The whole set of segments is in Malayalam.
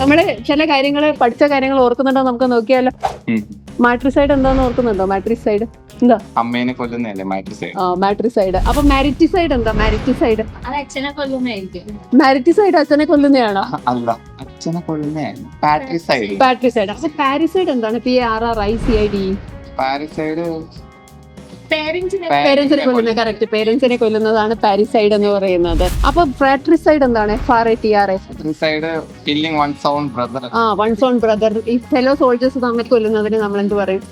നമ്മൾ ചില കാര്യങ്ങൾ പഠിച്ച കാര്യങ്ങൾ ഓർക്കുന്നുണ്ടോ നമുക്ക് നോക്കിയാലോ. മാട്രിസൈഡ് എന്താന്ന് ഓർക്കുന്നുണ്ടോ? മാട്രിസൈഡ്. എന്താ? അമ്മേനെ കൊല്ലുന്നതല്ലേ മാട്രിസൈഡ്? ആ മാട്രിസൈഡ്. അപ്പൊ മാരിറ്റിസൈഡ് എന്താ? മാരിറ്റിസൈഡ്. അത് അച്ഛനെ കൊല്ലുന്നതായിരിക്കും. മാരിറ്റിസൈഡ് അച്ഛനെ കൊല്ലുന്നതാണോ? അല്ല അച്ഛനെ കൊല്ലുന്നേ പാട്രിസൈഡ്. പാട്രിസൈഡ്. അപ്പൊ പാരിസൈഡ് എന്താണ്? P R R I C I D parricide പേരൻസിനെ പേരൻസിനെ കൊല്ലുന്നത്. കറക്റ്റ് പേരൻസിനെ കൊല്ലുന്നതാണ് പാരിസൈഡ് എന്ന് പറയുന്നത്. അപ്പൊ ഫ്രാട്രിസൈഡ് എന്താണ്? F R A T R A killing one's brother ആ വൺ സോൺ ബ്രദർ ഈ ഫെലോ സോൾജേഴ്സ് തമ്മിൽ കൊല്ലുന്നതിന് നമ്മൾ എന്ത് പറയും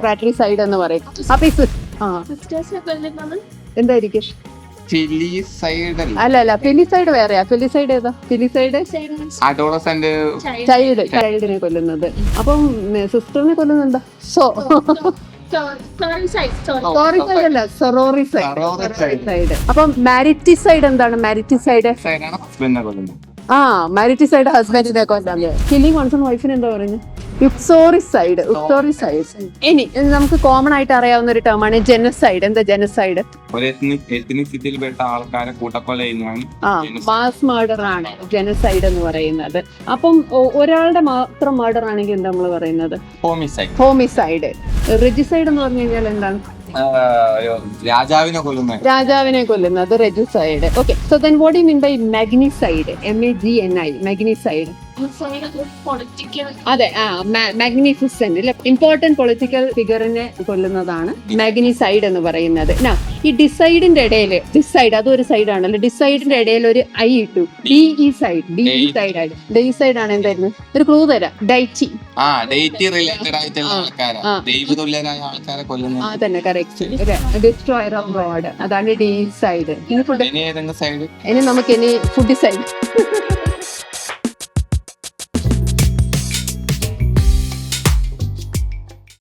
ഫ്രാട്രിസൈഡ് എന്ന് പറയും. അപ്പൊ ഈ ആ. എന്തായിരിക്കും? അല്ല. അല്ല ഫിലിസൈഡ് വേറെയാ. ഫിലിസൈഡ് ഏതാ? ഫിലിസൈഡ് ചൈൽഡ് ചൈൽഡിനെ കൊല്ലുന്നത്. അപ്പം സിസ്റ്ററിനെ കൊല്ലുന്നുണ്ടോ സോ സൈഡ് അല്ല സൊറോറിസൈഡ് Sororicide. സൈഡ് അപ്പം എന്താണ്? മാരിറ്റി സൈഡ് ആ മാരിറ്റി മാരിറ്റിസൈഡ് ഹസ്ബൻഡിനെ കൊല്ലാൻ കില്ലിംഗ് വൺസൺ വൈഫിന് എന്താ പറയുന്നത് യുക്സോറിസൈഡ് യുക്സോറിസൈഡ് ഇനി നമുക്ക് കോമൺ ആയിട്ട് അറിയാവുന്ന ഒരു ടേമാണ് ജെനസൈഡ് എന്താ ജെനസൈഡ് പെട്ട ആൾക്കാരെ കൂട്ടക്കൊല മാസ് മർഡർ ആണ് ജെനസൈഡ് എന്ന് പറയുന്നത്. അപ്പം ഒരാളുടെ മാത്രം മർഡർ ആണെങ്കിൽ എന്താ നമ്മൾ പറയുന്നത്? ഹോമിസൈഡ് ഹോമിസൈഡ് റിജിസൈഡ് എന്ന് പറഞ്ഞു കഴിഞ്ഞാൽ എന്താണ്? രാജാവിനെ കൊല്ലുന്നത് രാജാവിനെ കൊല്ലുന്നത് regicide okay so then what you mean by magnicide M A G N I magnicide അതെ ആ മാഗ്നിഫിസെന്റ് അല്ലെ ഇമ്പോർട്ടന്റ് പൊളിറ്റിക്കൽ ഫിഗറിനെ കൊല്ലുന്നതാണ് മാഗ്നിസൈഡ് എന്ന് പറയുന്നത്. ഈ ഡിസൈഡിന്റെ ഇടയിൽ ഡിസൈഡ് അതൊരു സൈഡ് ആണല്ലോ. ഡിസൈഡിന്റെ ഇടയിൽ ഒരു ഐ ഇട്ടു. D E cide D E cide ആയിട്ട്. ഡി സൈഡ് ആണ് എന്തായിരുന്നു? ഒരു ക്ലൂ തരാം. ഡൈറ്റി ആ ഡൈറ്റി റിലേറ്റഡ് ആയിട്ടുള്ള ആൾക്കാരെ. ദൈവതുല്യരായ ആൾക്കാരെ കൊല്ലുന്നത്. ആ തന്നെ കറക്റ്റ് ഡിസ്ട്രോയർ ഓഫ് അതാണ് ഡി സൈഡ് ഇനി ഫുഡ് ഇനി സൈഡ് ഇനി നമുക്ക് ഇനി ഫുഡ് സൈഡ്